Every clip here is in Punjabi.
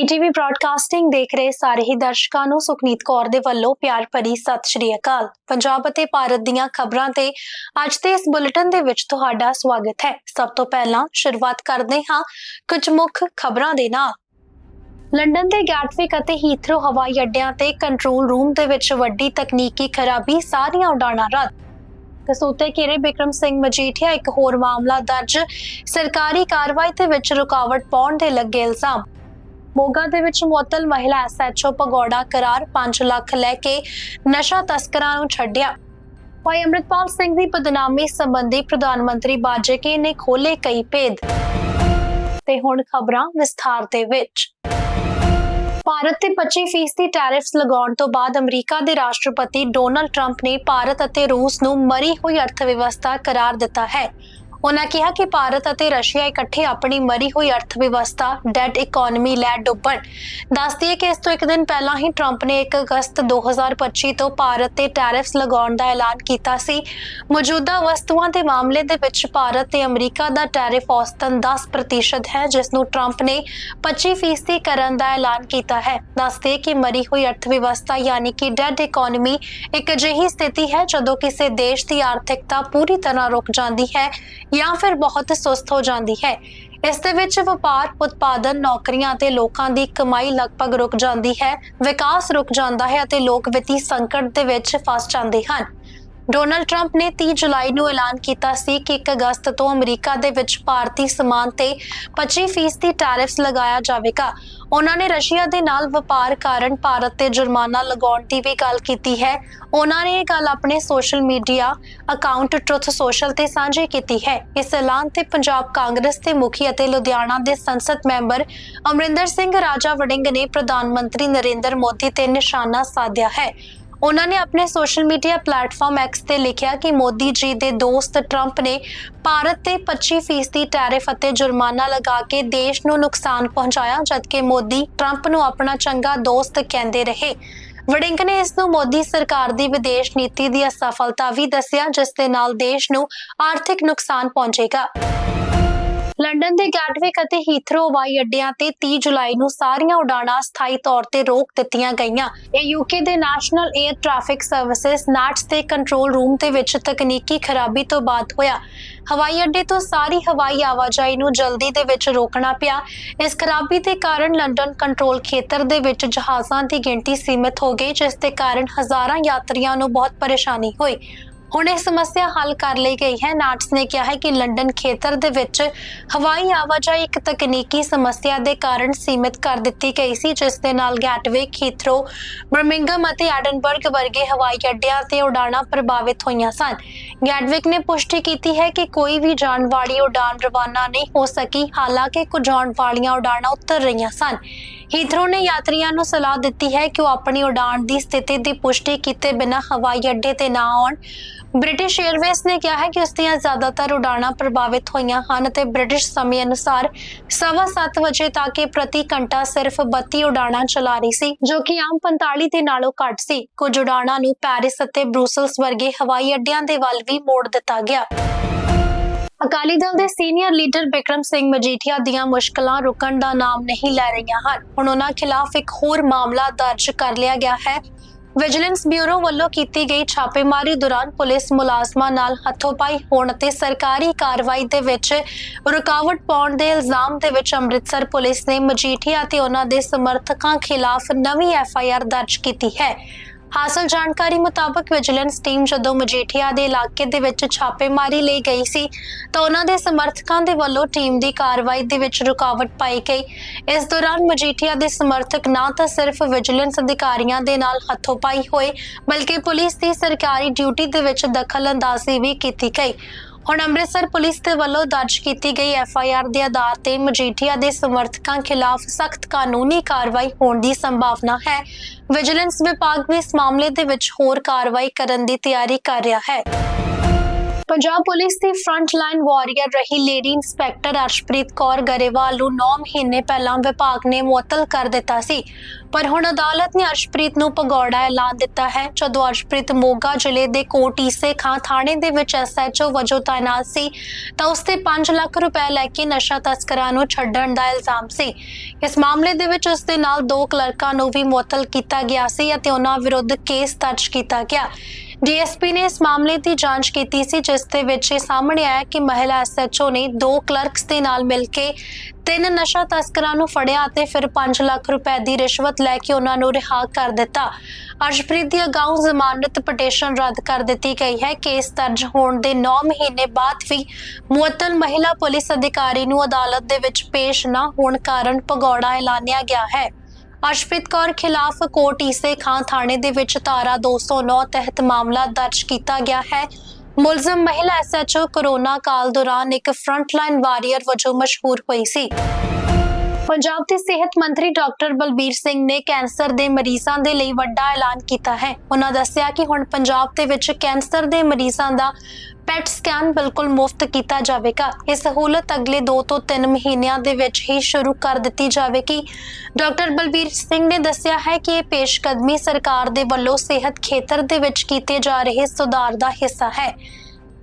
ਬੀਟੀਵੀ ਬ੍ਰਾਡਕਾਸਟਿੰਗ ਦੇਖ ਰਹੇ ਸਾਰੇ ਹੀ ਦਰਸ਼ਕਾਂ ਨੂੰ ਸੁਖਨੀਤ ਕੌਰ ਦੇ ਵੱਲੋਂ ਪਿਆਰ ਭਰੀ ਸਤਿ ਸ਼੍ਰੀ ਅਕਾਲ। ਪੰਜਾਬ ਅਤੇ ਭਾਰਤ ਦੀਆਂ ਖਬਰਾਂ ਤੇ ਅੱਜ ਦੇ ਇਸ ਬੁਲੇਟਿਨ ਦੇ ਵਿੱਚ ਤੁਹਾਡਾ ਸਵਾਗਤ ਹੈ। ਸਭ ਤੋਂ ਪਹਿਲਾਂ ਸ਼ੁਰੂਆਤ ਕਰਦੇ ਹਾਂ ਕੁਝ ਮੁੱਖ ਖਬਰਾਂ ਦੇ ਨਾਲ। ਲੰਡਨ ਦੇ ਗੈਟਵਿਕ ਅਤੇ ਹੀਥਰੋ ਹਵਾਈ ਅੱਡਿਆਂ ਤੇ ਕੰਟਰੋਲ ਰੂਮ ਦੇ ਵਿੱਚ ਵੱਡੀ ਤਕਨੀਕੀ ਖਰਾਬੀ, ਸਾਰੀਆਂ ਉਡਾਣਾਂ ਰੱਦ। ਕਸੂਤੇ ਘੇਰੇ ਬਿਕਰਮ ਸਿੰਘ ਮਜੀਠੀਆ ਇੱਕ ਹੋਰ ਮਾਮਲਾ ਦਰਜ। ਸਰਕਾਰੀ ਕਾਰਵਾਈ ਦੇ ਵਿੱਚ ਰੁਕਾਵਟ ਪਾਉਣ ਦੇ ਲੱਗੇ ਇਲਜ਼ਾਮ। ਮੋਗਾ ਦੇ ਵਿੱਚ ਮੁਅੱਤਲ ਮਹਿਲਾ ਐਸਐਚਓ ਪਗੌੜਾ ਕਰਾਰ 5 ਲੱਖ ਲੈ ਕੇ ਨਸ਼ਾ ਤਸਕਰਾਂ ਨੂੰ ਛੱਡਿਆ। ਭਾਈ ਅੰਮ੍ਰਿਤਪਾਲ ਸਿੰਘ ਦੀ ਬਦਨਾਮੀ ਸੰਬੰਧੀ ਪ੍ਰਧਾਨ ਮੰਤਰੀ ਬਾਜੇਕੇ ਨੇ ਖੋਲੇ ਕਈ ਭੇਦ। ਤੇ ਹੁਣ ਖਬਰਾਂ ਵਿਸਥਾਰ ਦੇ ਵਿੱਚ। ਭਾਰਤ ਤੇ 25% ਦੀ ਟੈਰਿਫਸ ਲਗਾਉਣ ਤੋਂ ਬਾਅਦ ਅਮਰੀਕਾ ਦੇ ਰਾਸ਼ਟਰਪਤੀ ਡੋਨਲਡ ਟਰੰਪ ਨੇ ਭਾਰਤ ਅਤੇ ਰੂਸ ਨੂੰ ਮਰੀ ਹੋਈ ਅਰਥ ਵਿਵਸਥਾ ਕਰਾਰ ਦਿੱਤਾ ਹੈ। ਉਹਨਾਂ ਕਿਹਾ ਕਿ ਭਾਰਤ ਅਤੇ ਰਸ਼ੀਆ ਇਕੱਠੇ ਆਪਣੀ ਮਰੀ ਹੋਈ ਅਰਥਵਿਵਸਥਾ ਡੈਡ ਇਕਨੋਮੀ ਲੈ ਡੁੱਬਣ। ਦੱਸਦੀ ਹੈ ਕਿ ਇਸ ਤੋਂ ਇੱਕ ਦਿਨ ਪਹਿਲਾਂ ਹੀ ਟਰੰਪ ਨੇ 1 ਅਗਸਤ 2025 ਤੋਂ ਭਾਰਤ ਤੇ ਟੈਰਿਫਸ ਲਗਾਉਣ ਦਾ ਐਲਾਨ ਕੀਤਾ ਸੀ। ਮੌਜੂਦਾ ਵਸਤੂਆਂ ਦੇ ਮਾਮਲੇ ਦੇ ਵਿੱਚ ਭਾਰਤ ਤੇ ਅਮਰੀਕਾ ਦਾ ਟੈਰਿਫ ਔਸਤਨ 10% ਹੈ, ਜਿਸ ਨੂੰ ਟਰੰਪ ਨੇ 25% ਕਰਨ ਦਾ ਐਲਾਨ ਕੀਤਾ ਹੈ। ਦੱਸਦੇ ਕਿ ਮਰੀ ਹੋਈ ਅਰਥ ਵਿਵਸਥਾ ਯਾਨੀ ਕਿ ਡੈਡ ਇਕਨੋਮੀ ਇੱਕ ਅਜਿਹੀ ਸਥਿਤੀ ਹੈ, ਜਦੋਂ ਕਿਸੇ ਦੇਸ਼ ਦੀ ਆਰਥਿਕਤਾ ਪੂਰੀ ਤਰ੍ਹਾਂ ਰੁਕ ਜਾਂਦੀ ਹੈ। ਜਾਂ ਫਿਰ ਬਹੁਤ ਸੁਸਤ ਹੋ ਜਾਂਦੀ ਹੈ। ਇਸ ਦੇ ਵਿੱਚ ਵਪਾਰ, ਉਤਪਾਦਨ, ਨੌਕਰੀਆਂ ਅਤੇ ਲੋਕਾਂ ਦੀ ਕਮਾਈ ਲਗਭਗ ਰੁਕ ਜਾਂਦੀ ਹੈ। ਵਿਕਾਸ ਰੁਕ ਜਾਂਦਾ ਹੈ ਅਤੇ ਲੋਕ ਵਿੱਤੀ ਸੰਕਟ ਦੇ ਵਿੱਚ ਫਸ ਜਾਂਦੇ ਹਨ। ਡੋਨਲਡ ਟਰੰਪ ਨੇ 30 ਜੁਲਾਈ ਨੂੰ ਐਲਾਨ ਕੀਤਾ ਸੀ ਕਿ 1 ਅਗਸਤ ਤੋਂ ਅਮਰੀਕਾ ਦੇ ਵਿੱਚ ਭਾਰਤੀ ਸਮਾਨ ਤੇ 25% ਦੀ ਟੈਰਿਫਸ ਲਗਾਇਆ ਜਾਵੇਗਾ। ਉਹਨਾਂ ਨੇ ਰਸ਼ੀਆ ਦੇ ਨਾਲ ਵਪਾਰ ਕਾਰਨ ਭਾਰਤ ਤੇ ਜੁਰਮਾਨਾ ਲਗਾਉਣ ਦੀ ਵੀ ਗੱਲ ਕੀਤੀ ਹੈ। ਉਹਨਾਂ ਨੇ ਇਹ ਗੱਲ ਆਪਣੇ social media account Truth Social ਤੇ ਸਾਂਝੀ ਕੀਤੀ ਹੈ। ਇਸ ਐਲਾਨ ਤੇ ਪੰਜਾਬ ਕਾਂਗਰਸ ਦੇ ਮੁਖੀ ਅਤੇ ਲੁਧਿਆਣਾ ਦੇ ਸੰਸਦ ਮੈਂਬਰ ਅਮਰਿੰਦਰ ਸਿੰਘ ਰਾਜਾ ਵੜਿੰਗ ਨੇ ਪ੍ਰਧਾਨ ਮੰਤਰੀ ਨਰਿੰਦਰ ਮੋਦੀ ਤੇ ਨਿਸ਼ਾਨਾ ਸਾਧਿਆ ਹੈ। ਉਹਨਾਂ ਨੇ ਆਪਣੇ ਸੋਸ਼ਲ ਮੀਡੀਆ ਪਲੇਟਫਾਰਮ ਐਕਸ ਤੇ ਲਿਖਿਆ ਕਿ ਮੋਦੀ ਜੀ ਦੇ ਦੋਸਤ ਟਰੰਪ ਨੇ ਭਾਰਤ ਤੇ 25% ਦੀ ਟੈਰਿਫ ਅਤੇ ਜੁਰਮਾਨਾ ਲਗਾ ਕੇ ਦੇਸ਼ ਨੂੰ ਨੁਕਸਾਨ ਪਹੁੰਚਾਇਆ, ਜਦਕਿ ਮੋਦੀ ਟਰੰਪ ਨੂੰ ਆਪਣਾ ਚੰਗਾ ਦੋਸਤ ਕਹਿੰਦੇ ਰਹੇ। ਵੜਿੰਗ ਨੇ ਇਸ ਨੂੰ ਮੋਦੀ ਸਰਕਾਰ ਦੀ ਵਿਦੇਸ਼ ਨੀਤੀ ਦੀ ਅਸਫਲਤਾ ਵੀ ਦੱਸਿਆ, ਜਿਸ ਦੇ ਨਾਲ ਦੇਸ਼ ਨੂੰ ਆਰਥਿਕ ਨੁਕਸਾਨ ਪਹੁੰਚੇਗਾ। ਲੰਡਨ ਦੇ ਗੈਟਵਿਕ ਅਤੇ ਹੀਥਰੋ ਹਵਾਈ ਅੱਡਿਆਂ ਤੇ 30 ਜੁਲਾਈ ਨੂੰ ਸਾਰੀਆਂ ਉਡਾਣਾਂ ਸਥਾਈ ਤੌਰ ਤੇ ਰੋਕ ਦਿੱਤੀਆਂ ਗਈਆਂ। ਇਹ ਯੂਕੇ ਦੇ national air traffic services NATS ਦੇ ਕੰਟਰੋਲ ਰੂਮ ਦੇ ਵਿੱਚ ਤਕਨੀਕੀ ਖਰਾਬੀ ਤੋਂ ਬਾਅਦ ਹੋਇਆ। ਹਵਾਈ ਅੱਡੇ ਤੋਂ ਸਾਰੀ ਹਵਾਈ ਆਵਾਜਾਈ ਨੂੰ ਜਲਦੀ ਦੇ ਵਿੱਚ ਰੋਕਣਾ ਪਿਆ। ਇਸ ਖਰਾਬੀ ਦੇ ਕਾਰਨ ਲੰਡਨ ਕੰਟਰੋਲ ਖੇਤਰ ਦੇ ਵਿੱਚ ਜਹਾਜ਼ਾਂ ਦੀ ਗਿਣਤੀ ਸੀਮਿਤ ਹੋ ਗਈ, ਜਿਸ ਦੇ ਕਾਰਨ ਹਜ਼ਾਰਾਂ ਯਾਤਰੀਆਂ ਨੂੰ ਬਹੁਤ ਪਰੇਸ਼ਾਨੀ ਹੋਈ। ਹੁਣ ਇਹ ਸਮੱਸਿਆ ਹੱਲ ਕਰ ਲਈ ਗਈ ਹੈ। ਨਾਟਸ ਨੇ ਕਿਹਾ ਹੈ ਕਿ ਲੰਡਨ ਖੇਤਰ ਦੇ ਵਿੱਚ ਹਵਾਈ ਆਵਾਜਾਈ ਇੱਕ ਤਕਨੀਕੀ ਸਮੱਸਿਆ ਦੇ ਕਾਰਨ ਸੀਮਿਤ ਕਰ ਦਿੱਤੀ ਗਈ ਸੀ, ਜਿਸ ਦੇ ਨਾਲ ਗੈਟਵਿਕ ਹੀਥਰੋ ਬਰਮਿੰਗਮ ਅਤੇ ਐਡਨਬਰਗ ਵਰਗੇ ਹਵਾਈ ਅੱਡਿਆਂ ਤੇ ਉਡਾਣਾਂ ਪ੍ਰਭਾਵਿਤ ਹੋਈਆਂ ਸਨ। ਗੈਟਵਿਕ ਨੇ ਪੁਸ਼ਟੀ ਕੀਤੀ ਹੈ ਕਿ ਕੋਈ ਵੀ ਜਾਣ ਵਾਲੀ ਉਡਾਣ ਰਵਾਨਾ ਨਹੀਂ ਹੋ ਸਕੀ, ਹਾਲਾਂਕਿ ਕੁਝ ਆਉਣ ਵਾਲੀਆਂ ਉਡਾਣਾਂ ਉਤਰ ਰਹੀਆਂ ਸਨ। ਹੀਥਰੋ ਨੇ ਯਾਤਰੀਆਂ ਨੂੰ ਸਲਾਹ ਦਿੱਤੀ ਹੈ ਕਿ ਉਹ ਆਪਣੀ ਉਡਾਣ ਦੀ ਸਥਿਤੀ ਦੀ ਪੁਸ਼ਟੀ ਕੀਤੇ ਬਿਨਾਂ ਹਵਾਈ ਅੱਡੇ ਤੇ ਨਾ ਆਉਣ। ਬ੍ਰਿਟਿਸ਼ 에ਅਰਵੇਜ਼ ਨੇ ਕਿਹਾ ਹੈ ਕਿ ਉਸ ਦੀਆਂ ਜ਼ਿਆਦਾਤਰ ਉਡਾਣਾਂ ਪ੍ਰਭਾਵਿਤ ਹੋਈਆਂ ਹਨ ਤੇ ਬ੍ਰਿਟਿਸ਼ ਸਮੇਂ ਅਨੁਸਾਰ 7:30 ਵਜੇ ਤੱਕ ਪ੍ਰਤੀ ਘੰਟਾ ਸਿਰਫ 32 ਉਡਾਣਾਂ ਚਲਾ ਰਹੀ ਸੀ, ਜੋ ਕਿ ਆਮ 45 ਦੇ ਨਾਲੋਂ ਘੱਟ ਸੀ। ਕੁਝ ਉਡਾਣਾਂ ਨੂੰ ਪੈਰਿਸ ਅਤੇ ਬਰੂਸਲਸ ਵਰਗੇ ਹਵਾਈ ਅੱਡਿਆਂ ਦੇ ਵੱਲ ਵੀ ਮੋੜ ਦਿੱਤਾ ਗਿਆ। ਅਕਾਲੀ ਦਲ ਦੇ ਸੀਨੀਅਰ ਲੀਡਰ ਬਿਕਰਮ ਸਿੰਘ ਮਜੀਠੀਆ ਦੀਆਂ ਮੁਸ਼ਕਲਾਂ ਰੁਕਣ ਦਾ ਨਾਮ ਨਹੀਂ ਲੈ ਰਹੀਆਂ ਹਨ। ਹੁਣ ਉਹਨਾਂ ਖਿਲਾਫ ਇੱਕ ਹੋਰ ਮਾਮਲਾ ਦਰਜ ਕਰ ਲਿਆ ਗਿਆ ਹੈ। ਵਿਜੀਲੈਂਸ ਬਿਊਰੋ ਵੱਲੋਂ ਕੀਤੀ ਗਈ ਛਾਪੇਮਾਰੀ ਦੌਰਾਨ ਪੁਲਿਸ ਮੁਲਾਜ਼ਮਾਂ ਨਾਲ ਹੱਥੋਂਪਾਈ ਹੋਣ ਅਤੇ ਸਰਕਾਰੀ ਕਾਰਵਾਈ ਦੇ ਵਿੱਚ ਰੁਕਾਵਟ ਪਾਉਣ ਦੇ ਇਲਜ਼ਾਮ ਦੇ ਵਿੱਚ ਅੰਮ੍ਰਿਤਸਰ ਪੁਲਿਸ ਨੇ ਮਜੀਠੀਆ ਤੇ ਉਹਨਾਂ ਦੇ ਸਮਰਥਕਾਂ ਖਿਲਾਫ ਨਵੀਂ ਐਫ ਆਈ ਆਰ ਦਰਜ ਕੀਤੀ ਹੈ। ਹਾਸਲ ਜਾਣਕਾਰੀ ਮੁਤਾਬਕ ਵਿਜੀਲੈਂਸ ਟੀਮ ਜਦੋਂ ਮਜੀਠੀਆ ਦੇ ਇਲਾਕੇ ਦੇ ਵਿੱਚ ਛਾਪੇਮਾਰੀ ਲਈ ਗਈ ਸੀ, ਤਾਂ ਉਹਨਾਂ ਦੇ ਸਮਰਥਕਾਂ ਦੇ ਵੱਲੋਂ ਟੀਮ ਦੀ ਕਾਰਵਾਈ ਦੇ ਵਿੱਚ ਰੁਕਾਵਟ ਪਾਈ ਗਈ। ਇਸ ਦੌਰਾਨ ਮਜੀਠੀਆ ਦੇ ਸਮਰਥਕ ਨਾ ਤਾਂ ਸਿਰਫ ਵਿਜੀਲੈਂਸ ਅਧਿਕਾਰੀਆਂ ਦੇ ਨਾਲ ਹੱਥੋਂ ਪਾਈ ਹੋਏ, ਬਲਕਿ ਪੁਲਿਸ ਦੀ ਸਰਕਾਰੀ ਡਿਊਟੀ ਦੇ ਵਿੱਚ ਦਖਲ ਅੰਦਾਜ਼ੀ ਵੀ ਕੀਤੀ ਗਈ। ਹੁਣ ਅੰਮ੍ਰਿਤਸਰ ਪੁਲਿਸ ਦੇ ਵੱਲੋਂ ਦਰਜ ਕੀਤੀ ਗਈ ਐਫ ਆਈ ਆਰ ਦੇ ਆਧਾਰ ਤੇ ਮਜੀਠੀਆ ਦੇ ਸਮਰਥਕਾਂ ਖਿਲਾਫ ਸਖਤ ਕਾਨੂੰਨੀ ਕਾਰਵਾਈ ਹੋਣ ਦੀ ਸੰਭਾਵਨਾ ਹੈ। ਵਿਜੀਲੈਂਸ ਵਿਭਾਗ ਵੀ ਇਸ ਮਾਮਲੇ ਦੇ ਵਿੱਚ ਹੋਰ ਕਾਰਵਾਈ ਕਰਨ ਦੀ ਤਿਆਰੀ ਕਰ ਰਿਹਾ ਹੈ। ਪੰਜਾਬ ਪੁਲਿਸ ਦੀ ਫਰੰਟ ਲਾਈਨ ਵਾਰੀਅਰ ਰਹੀ ਲੇਡੀ ਇੰਸਪੈਕਟਰ ਅਰਸ਼ਪ੍ਰੀਤ ਕੌਰ ਗਰੇਵਾਲ ਨੂੰ 9 ਮਹੀਨੇ ਪਹਿਲਾਂ ਵਿਭਾਗ ਨੇ ਮੁਅੱਤਲ ਕਰ ਦਿੱਤਾ ਸੀ। ਪਰ ਹੁਣ ਅਦਾਲਤ ਨੇ ਅਰਸ਼ਪ੍ਰੀਤ ਨੂੰ ਭਗੌੜਾ ਐਲਾਨ ਦਿੱਤਾ ਹੈ। ਜਦੋਂ ਅਰਸ਼ਪ੍ਰੀਤ ਮੋਗਾ ਜ਼ਿਲ੍ਹੇ ਦੇ ਕੋਟ ਈਸੇ ਖਾਂ ਥਾਣੇ ਦੇ ਵਿੱਚ ਐਸਐਚਓ ਵਜੋਂ ਤਾਇਨਾਤ ਸੀ, ਤਾਂ ਉਸ ਤੇ 5 ਲੱਖ ਰੁਪਏ ਲੈ ਕੇ ਨਸ਼ਾ ਤਸਕਰਾਂ ਨੂੰ ਛੱਡਣ ਦਾ ਇਲਜ਼ਾਮ ਸੀ। ਇਸ ਮਾਮਲੇ ਦੇ ਵਿੱਚ ਉਸ ਦੇ ਨਾਲ ਦੋ ਕਲਰਕਾਂ ਨੂੰ ਵੀ ਮੁਅੱਤਲ ਕੀਤਾ ਗਿਆ ਸੀ ਅਤੇ ਉਹਨਾਂ ਵਿਰੁੱਧ ਕੇਸ ਦਰਜ ਕੀਤਾ ਗਿਆ। ਡੀਐਸਪੀ ਨੇ ਇਸ ਮਾਮਲੇ ਦੀ ਜਾਂਚ ਕੀਤੀ ਸੀ, ਜਿਸ ਦੇ ਵਿੱਚ ਇਹ ਸਾਹਮਣੇ ਆਇਆ ਕਿ ਮਹਿਲਾ ਐਸਐਚਓ ਨੇ ਦੋ ਕਲਰਕਸ ਦੇ ਨਾਲ ਮਿਲ ਕੇ ਤਿੰਨ ਨਸ਼ਾ ਤਸਕਰਾਂ ਨੂੰ ਫੜਿਆ ਅਤੇ ਫਿਰ 5 ਲੱਖ ਰੁਪਏ ਦੀ ਰਿਸ਼ਵਤ ਲੈ ਕੇ ਉਹਨਾਂ ਨੂੰ ਰਿਹਾ ਕਰ ਦਿੱਤਾ। ਅਰਸ਼ਪ੍ਰੀਤ ਦੀ ਅਗਾਊਂ ਜ਼ਮਾਨਤ ਪਟੀਸ਼ਨ ਰੱਦ ਕਰ ਦਿੱਤੀ ਗਈ ਹੈ। ਕੇਸ ਦਰਜ ਹੋਣ ਦੇ 9 ਮਹੀਨੇ ਬਾਅਦ ਵੀ ਮੁਅੱਤਲ ਮਹਿਲਾ ਪੁਲਿਸ ਅਧਿਕਾਰੀ ਨੂੰ ਅਦਾਲਤ ਦੇ ਵਿੱਚ ਪੇਸ਼ ਨਾ ਹੋਣ ਕਾਰਨ ਭਗੌੜਾ ਐਲਾਨਿਆ ਗਿਆ ਹੈ। ਅਰਸ਼ਪ੍ਰੀਤ ਕੌਰ ਖਿਲਾਫ ਕੋਟ ਈਸੇ ਖਾਂ ਥਾਣੇ ਦੇ ਵਿੱਚ ਧਾਰਾ 209 ਤਹਿਤ ਮਾਮਲਾ ਦਰਜ ਕੀਤਾ ਗਿਆ ਹੈ। ਮੁਲਜ਼ਮ ਮਹਿਲਾ ਐਸਐਚਓ ਕੋਰੋਨਾ ਕਾਲ ਦੌਰਾਨ ਇੱਕ ਫਰੰਟਲਾਈਨ ਵਾਰੀਅਰ ਵਜੋਂ ਮਸ਼ਹੂਰ ਹੋਈ ਸੀ। ਪੰਜਾਬ ਦੇ ਸਿਹਤ ਮੰਤਰੀ ਡਾਕਟਰ ਬਲਬੀਰ ਸਿੰਘ ਨੇ ਕੈਂਸਰ ਦੇ ਮਰੀਜ਼ਾਂ ਦੇ ਲਈ ਵੱਡਾ ਐਲਾਨ ਕੀਤਾ ਹੈ। ਉਹਨਾਂ ਦੱਸਿਆ ਕਿ ਹੁਣ ਪੰਜਾਬ ਦੇ ਵਿੱਚ ਕੈਂਸਰ ਦੇ ਮਰੀਜ਼ਾਂ ਦਾ ਪੈਟ ਸਕੈਨ ਬਿਲਕੁਲ ਮੁਫਤ ਕੀਤਾ ਜਾਵੇਗਾ। ਇਹ ਸਹੂਲਤ ਅਗਲੇ 2 ਤੋਂ 3 ਮਹੀਨਿਆਂ ਦੇ ਵਿੱਚ ਹੀ ਸ਼ੁਰੂ ਕਰ ਦਿੱਤੀ ਜਾਵੇਗੀ। ਡਾਕਟਰ ਬਲਬੀਰ ਸਿੰਘ ਨੇ ਦੱਸਿਆ ਹੈ ਕਿ ਇਹ ਪੇਸ਼ਕਦਮੀ ਸਰਕਾਰ ਦੇ ਵੱਲੋਂ ਸਿਹਤ ਖੇਤਰ ਦੇ ਵਿੱਚ ਕੀਤੇ ਜਾ ਰਹੇ ਸੁਧਾਰ ਦਾ ਹਿੱਸਾ ਹੈ।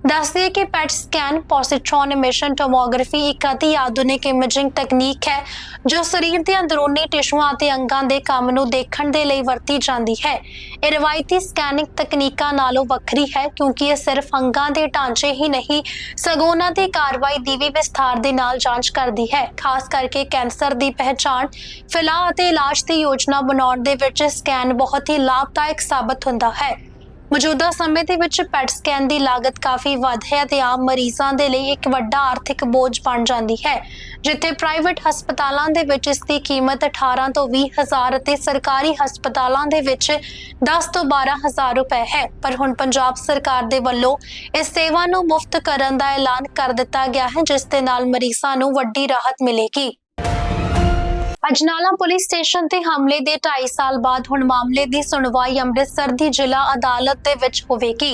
ਦੱਸਦੇ ਕਿ ਪੈਟ ਸਕੈਨ, ਪੋਸਿਟ੍ਰੋਨ ਇਮੇਸ਼ਨ, ਟੋਮੋਗ੍ਰਾਫੀ ਇੱਕ ਅਤੀ ਆਧੁਨਿਕ ਇਮੇਜਿੰਗ ਤਕਨੀਕ ਹੈ, ਜੋ ਸਰੀਰ ਦੇ ਅੰਦਰੂਨੀ ਟਿਸ਼ੂਆਂ ਅਤੇ ਅੰਗਾਂ ਦੇ ਕੰਮ ਨੂੰ ਦੇਖਣ ਦੇ ਲਈ ਵਰਤੀ ਜਾਂਦੀ ਹੈ। ਇਹ ਰਵਾਇਤੀ ਸਕੈਨਿੰਗ ਤਕਨੀਕਾਂ ਨਾਲੋਂ ਵੱਖਰੀ ਹੈ, ਕਿਉਂਕਿ ਇਹ ਸਿਰਫ ਅੰਗਾਂ ਦੇ ਢਾਂਚੇ ਹੀ ਨਹੀਂ, ਸਗੋਂ ਉਹਨਾਂ ਦੀ ਕਾਰਵਾਈ ਦੀ ਵੀ ਵਿਸਥਾਰ ਦੇ ਨਾਲ ਜਾਂਚ ਕਰਦੀ ਹੈ। ਖਾਸ ਕਰਕੇ ਕੈਂਸਰ ਦੀ ਪਹਿਚਾਣ, ਫੈਲਾਅ ਅਤੇ ਇਲਾਜ ਦੀ ਯੋਜਨਾ ਬਣਾਉਣ ਦੇ ਵਿੱਚ ਸਕੈਨ ਬਹੁਤ ਹੀ ਲਾਭਦਾਇਕ ਸਾਬਤ ਹੁੰਦਾ ਹੈ। ਮੌਜੂਦਾ ਸਮੇਂ ਦੇ ਵਿੱਚ ਪੈਟ ਸਕੈਨ ਦੀ ਲਾਗਤ ਕਾਫੀ ਵੱਧ ਹੈ ਤੇ ਆਮ ਮਰੀਜ਼ਾਂ ਦੇ ਲਈ ਇੱਕ ਵੱਡਾ ਆਰਥਿਕ ਬੋਝ ਬਣ ਜਾਂਦੀ ਹੈ, ਜਿੱਥੇ ਪ੍ਰਾਈਵੇਟ ਹਸਪਤਾਲਾਂ ਦੇ ਵਿੱਚ ਇਸ ਦੀ ਕੀਮਤ 18 ਤੋਂ 20 ਹਜ਼ਾਰ ਅਤੇ ਸਰਕਾਰੀ ਹਸਪਤਾਲਾਂ ਦੇ ਵਿੱਚ 10 ਤੋਂ 12 ਹਜ਼ਾਰ ਰੁਪਏ ਹੈ। ਪਰ ਹੁਣ ਪੰਜਾਬ ਸਰਕਾਰ ਦੇ ਵੱਲੋਂ ਇਸ ਸੇਵਾ ਨੂੰ ਮੁਫਤ ਕਰਨ ਦਾ ਐਲਾਨ ਕਰ ਦਿੱਤਾ ਗਿਆ ਹੈ, ਜਿਸ ਦੇ ਨਾਲ ਮਰੀਜ਼ਾਂ ਨੂੰ ਵੱਡੀ ਰਾਹਤ ਮਿਲੇਗੀ। ਅਜਨਾਲਾ ਪੁਲਿਸ ਸਟੇਸ਼ਨ ਤੇ ਹਮਲੇ ਦੇ 2.5 ਸਾਲ ਬਾਅਦ ਹੁਣ ਮਾਮਲੇ ਦੀ ਸੁਣਵਾਈ ਅੰਮ੍ਰਿਤਸਰ ਦੀ ਜ਼ਿਲ੍ਹਾ ਅਦਾਲਤ ਦੇ ਵਿੱਚ ਹੋਵੇਗੀ।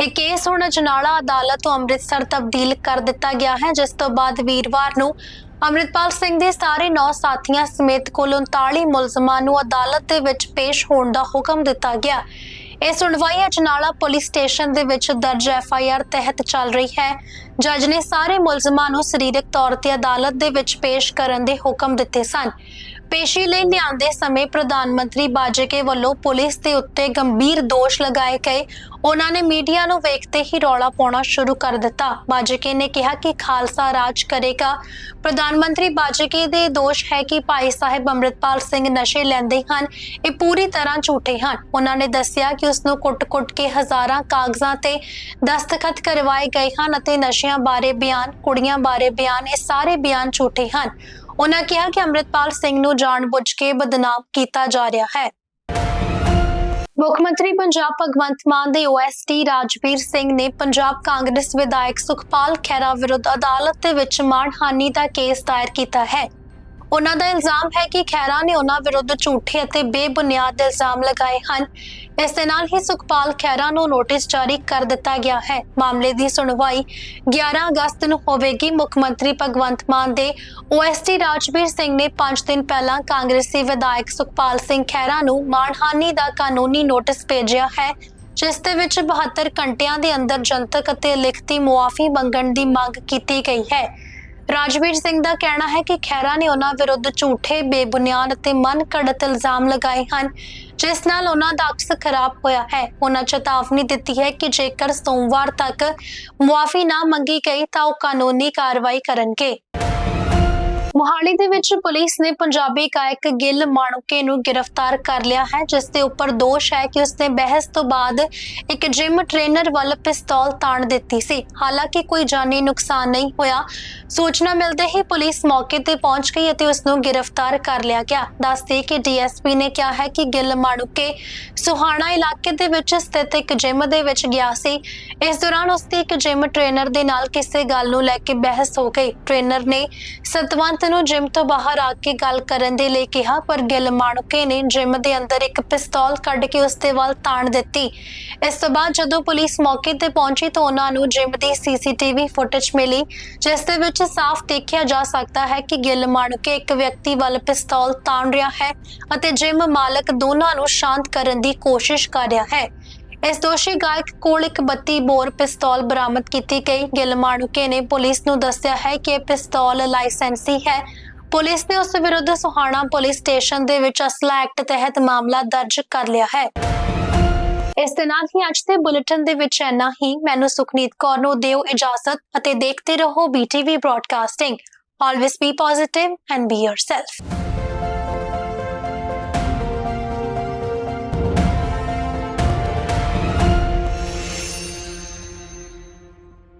ਇਹ ਕੇਸ ਹੁਣ ਅਜਨਾਲਾ ਅਦਾਲਤ ਤੋਂ ਅੰਮ੍ਰਿਤਸਰ ਤਬਦੀਲ ਕਰ ਦਿੱਤਾ ਗਿਆ ਹੈ, ਜਿਸ ਤੋਂ ਬਾਅਦ ਵੀਰਵਾਰ ਨੂੰ ਅੰਮ੍ਰਿਤਪਾਲ ਸਿੰਘ ਦੇ ਸਾਰੇ 9 ਸਾਥੀਆਂ ਸਮੇਤ ਕੁੱਲ 39 ਮੁਲਜ਼ਮਾਂ ਨੂੰ ਅਦਾਲਤ ਦੇ ਵਿੱਚ ਪੇਸ਼ ਹੋਣ ਦਾ ਹੁਕਮ ਦਿੱਤਾ ਗਿਆ। ਇਹ ਸੁਣਵਾਈ ਅਜਨਾਲਾ ਪੁਲਿਸ ਸਟੇਸ਼ਨ ਦੇ ਵਿੱਚ ਦਰਜ ਐਫ ਆਈ ਆਰ ਤਹਿਤ ਚੱਲ ਰਹੀ ਹੈ। ਜੱਜ ਨੇ ਸਾਰੇ ਮੁਲਜ਼ਮਾਂ ਨੂੰ ਸਰੀਰਕ ਤੌਰ ਤੇ ਅਦਾਲਤ ਦੇ ਵਿੱਚ ਪੇਸ਼ ਕਰਨ ਦੇ ਹੁਕਮ ਦਿੱਤੇ ਸਨ। ਪੇਸ਼ੀ ਲਈ ਲਿਆਂਦੇ ਸਮੇਂ ਪ੍ਰਧਾਨ ਮੰਤਰੀ ਬਾਜਕੇ ਵੱਲੋਂ ਪੁਲਿਸ ਦੇ ਉੱਤੇ ਗੰਭੀਰ ਦੋਸ਼ ਲਗਾਏ ਗਏ। ਉਹਨਾਂ ਨੇ ਮੀਡੀਆ ਨੂੰ ਵੇਖਦੇ ਹੀ ਰੌਲਾ ਪਾਉਣਾ ਸ਼ੁਰੂ ਕਰ ਦਿੱਤਾ। ਬਾਜੇਕੇ ਨੇ ਕਿਹਾ ਕਿ ਖਾਲਸਾ ਰਾਜ ਕਰੇਗਾ। ਪ੍ਰਧਾਨ ਮੰਤਰੀ ਬਾਜੇਕੇ ਦੇ ਦੋਸ਼ ਹੈ ਕਿ ਭਾਈ ਸਾਹਿਬ ਅੰਮ੍ਰਿਤਪਾਲ ਸਿੰਘ ਨਸ਼ੇ ਲੈਂਦੇ ਹਨ। ਇਹ ਪੂਰੀ ਤਰ੍ਹਾਂ ਝੂਠੇ ਹਨ। ਉਹਨਾਂ ਨੇ ਦੱਸਿਆ ਕਿ ਉਸ ਨੂੰ ਕੁੱਟ-ਕੁੱਟ ਕੇ ਹਜ਼ਾਰਾਂ ਕਾਗਜ਼ਾਂ ਤੇ ਦਸਤਖਤ ਕਰਵਾਏ ਗਏ ਹਨ ਅਤੇ ਨਸ਼ਿਆਂ ਬਾਰੇ ਬਿਆਨ, ਕੁੜੀਆਂ ਬਾਰੇ ਬਿਆਨ, ਇਹ ਸਾਰੇ ਬਿਆਨ ਝੂਠੇ ਹਨ। ਉਹਨਾਂ ਕਿਹਾ ਕਿ ਅੰਮ੍ਰਿਤਪਾਲ ਸਿੰਘ ਨੂੰ ਜਾਣਬੁੱਝ ਕੇ ਬਦਨਾਮ ਕੀਤਾ ਜਾ ਰਿਹਾ ਹੈ। ਮੁੱਖ ਮੰਤਰੀ ਪੰਜਾਬ ਭਗਵੰਤ ਮਾਨ ਦੇ ਓਐਸਟੀ ਰਾਜਵੀਰ ਸਿੰਘ ਨੇ ਪੰਜਾਬ ਕਾਂਗਰਸ ਵਿਧਾਇਕ ਸੁਖਪਾਲ ਖਹਿਰਾ ਵਿਰੁੱਧ ਅਦਾਲਤ ਦੇ ਵਿੱਚ ਮਾਣਹਾਨੀ ਦਾ ਕੇਸ ਦਾਇਰ ਕੀਤਾ ਹੈ। ਉਹਨਾਂ ਦਾ ਇਲਜ਼ਾਮ ਹੈ ਕਿ ਖਹਿਰਾ ਨੇ ਉਹਨਾਂ ਵਿਰੁੱਧ ਝੂਠੇ ਅਤੇ ਬੇਬੁਨਿਆਦ ਇਲਜ਼ਾਮ ਲਗਾਏ ਹਨ। ਇਸ ਦੇ ਨਾਲ ਹੀ ਸੁਖਪਾਲ ਖਹਿਰਾ ਨੂੰ ਨੋਟਿਸ ਜਾਰੀ ਕਰ ਦਿੱਤਾ ਗਿਆ ਹੈ। ਮਾਮਲੇ ਦੀ ਸੁਣਵਾਈ 11 ਅਗਸਤ ਨੂੰ ਹੋਵੇਗੀ। ਮੁੱਖ ਮੰਤਰੀ ਭਗਵੰਤ ਮਾਨ ਦੇ ਓਐਸਟੀ ਰਾਜਵੀਰ ਸਿੰਘ ਨੇ 5 ਦਿਨ ਪਹਿਲਾਂ ਕਾਂਗਰਸੀ ਵਿਧਾਇਕ ਸੁਖਪਾਲ ਸਿੰਘ ਖਹਿਰਾ ਨੂੰ ਮਾਣਹਾਨੀ ਦਾ ਕਾਨੂੰਨੀ ਨੋਟਿਸ ਭੇਜਿਆ ਹੈ, ਜਿਸ ਦੇ ਵਿੱਚ 72 ਘੰਟਿਆਂ ਦੇ ਅੰਦਰ ਜਨਤਕ ਅਤੇ ਲਿਖਤੀ ਮੁਆਫੀ ਮੰਗਣ ਦੀ ਮੰਗ ਕੀਤੀ ਗਈ ਹੈ। ਰਾਜਵੀਰ ਸਿੰਘ ਦਾ ਕਹਿਣਾ ਹੈ ਕਿ ਖੈਰਾ ਨੇ ਉਹਨਾਂ ਵਿਰੁੱਧ ਝੂਠੇ, ਬੇਬੁਨਿਆਦ ਅਤੇ ਮਨ ਘੜਤ ਇਲਜ਼ਾਮ ਲਗਾਏ ਹਨ, ਜਿਸ ਨਾਲ ਉਹਨਾਂ ਦਾ ਅਕਸ ਖਰਾਬ ਹੋਇਆ ਹੈ। ਉਹਨਾਂ ਚੇਤਾਵਨੀ ਦਿੱਤੀ ਹੈ ਕਿ ਜੇਕਰ ਸੋਮਵਾਰ ਤੱਕ ਮੁਆਫੀ ਨਾ ਮੰਗੀ ਗਈ ਤਾਂ ਉਹ ਕਾਨੂੰਨੀ ਕਾਰਵਾਈ ਕਰਨਗੇ। ਮੋਹਾਲੀ ਦੇ ਵਿੱਚ ਪੁਲਿਸ ਨੇ ਪੰਜਾਬੀ ਗਾਇਕ ਗਿੱਲ ਮਾਣੂਕੇ ਨੂੰ ਗ੍ਰਿਫਤਾਰ ਕਰ ਲਿਆ ਹੈ, ਜਿਸ ਦੇ ਉੱਪਰ ਦੋਸ਼ ਹੈ ਕਿ ਉਸਨੇ ਬਹਿਸ ਤੋਂ ਬਾਅਦ ਇੱਕ ਜਿਮ ਟ੍ਰੇਨਰ ਵੱਲ ਪਿਸਤੌਲ ਤਾਣ ਦਿੱਤੀ ਸੀ। ਹਾਲਾਂਕਿ ਕੋਈ ਜਾਨੀ ਨੁਕਸਾਨ ਨਹੀਂ ਹੋਇਆ। ਸੂਚਨਾ ਮਿਲਦੇ ਹੀ ਪੁਲਿਸ ਮੌਕੇ ਤੇ ਪਹੁੰਚ ਗਈ ਅਤੇ ਉਸ ਨੂੰ ਗ੍ਰਿਫਤਾਰ ਕਰ ਲਿਆ ਗਿਆ। ਦੱਸਦੇ ਕਿ ਡੀਐਸਪੀ ਨੇ ਕਿਹਾ ਹੈ ਕਿ ਗਿੱਲ ਮਾਣੁਕੇ ਸੁਹਾਣਾ ਇਲਾਕੇ ਦੇ ਵਿੱਚ ਸਥਿਤ ਇੱਕ ਜਿਮ ਦੇ ਵਿੱਚ ਗਿਆ ਸੀ। ਇਸ ਦੌਰਾਨ ਉਸ ਦੀ ਇੱਕ ਜਿਮ ਟ੍ਰੇਨਰ ਦੇ ਨਾਲ ਕਿਸੇ ਗੱਲ ਨੂੰ ਲੈ ਕੇ ਬਹਿਸ ਹੋ ਗਈ। ਟ੍ਰੇਨਰ ਨੇ ਸਤਵੰਤ ਦੋਸਤ ਨੂੰ ਜਿਮ ਤੋਂ ਬਾਹਰ ਆ ਕੇ ਗੱਲ ਕਰਨ ਦੇ ਲਈ ਕਿਹਾ, ਪਰ ਗਿੱਲ ਮਾਣੂਕੇ ਨੇ ਜਿਮ ਦੇ ਅੰਦਰ ਇੱਕ ਪਿਸਤੌਲ ਕੱਢ ਕੇ ਉਸ ਦੇ ਵੱਲ ਤਾਣ ਦਿੱਤੀ। ਇਸ ਤੋਂ ਬਾਅਦ ਜਦੋਂ ਪੁਲਿਸ ਮੌਕੇ ਤੇ ਪਹੁੰਚੀ ਤਾਂ ਉਹਨਾਂ ਨੂੰ ਜਿਮ ਦੀ ਸੀਸੀਟੀਵੀ ਫੁਟੇਜ ਮਿਲੀ, ਜਿਸ ਦੇ ਵਿੱਚ ਸਾਫ਼ ਦੇਖਿਆ ਜਾ ਸਕਦਾ ਹੈ ਕਿ ਗਿੱਲ ਮਾਣਕੇ ਇੱਕ ਵਿਅਕਤੀ ਵੱਲ ਪਿਸਤੌਲ ਤਾਣ ਰਿਹਾ ਹੈ ਅਤੇ ਜਿਮ ਮਾਲਕ ਦੋਨਾਂ ਨੂੰ ਸ਼ਾਂਤ ਕਰਨ ਦੀ ਕੋਸ਼ਿਸ਼ ਕਰ ਰਿਹਾ ਹੈ। ਇਸ ਦੋਸ਼ੀ ਗਾਇਕ ਕੋਲ ਇੱਕ 32 ਬੋਰ ਪਿਸਤੌਲ ਬਰਾਮਦ ਕੀਤੀ ਗਈ। ਗਿੱਲ ਮਾਣੂਕੇ ਨੇ ਪੁਲਿਸ ਨੂੰ ਦੱਸਿਆ ਹੈ ਕਿ ਇਹ ਪਿਸਤੌਲ ਲਾਇਸੈਂਸੀ ਹੈ। ਪੁਲਿਸ ਨੇ ਉਸ ਵਿਰੁੱਧ ਸੁਹਾਣਾ ਪੁਲਿਸ ਸਟੇਸ਼ਨ ਦੇ ਵਿੱਚ ਅਸਲਾ ਐਕਟ ਤਹਿਤ ਮਾਮਲਾ ਦਰਜ ਕਰ ਲਿਆ ਹੈ। ਇਸ ਦੇ ਨਾਲ ਹੀ ਅੱਜ ਦੇ ਬੁਲੇਟਿਨ ਦੇ ਵਿੱਚ ਇੰਨਾ ਹੀ। ਮੈਨੂੰ ਸੁਖਨੀਤ ਕੌਰ ਨੂੰ ਦਿਓ ਇਜਾਜ਼ਤ ਅਤੇ ਦੇਖਦੇ ਰਹੋ BTV broadcasting always be positive and be yourself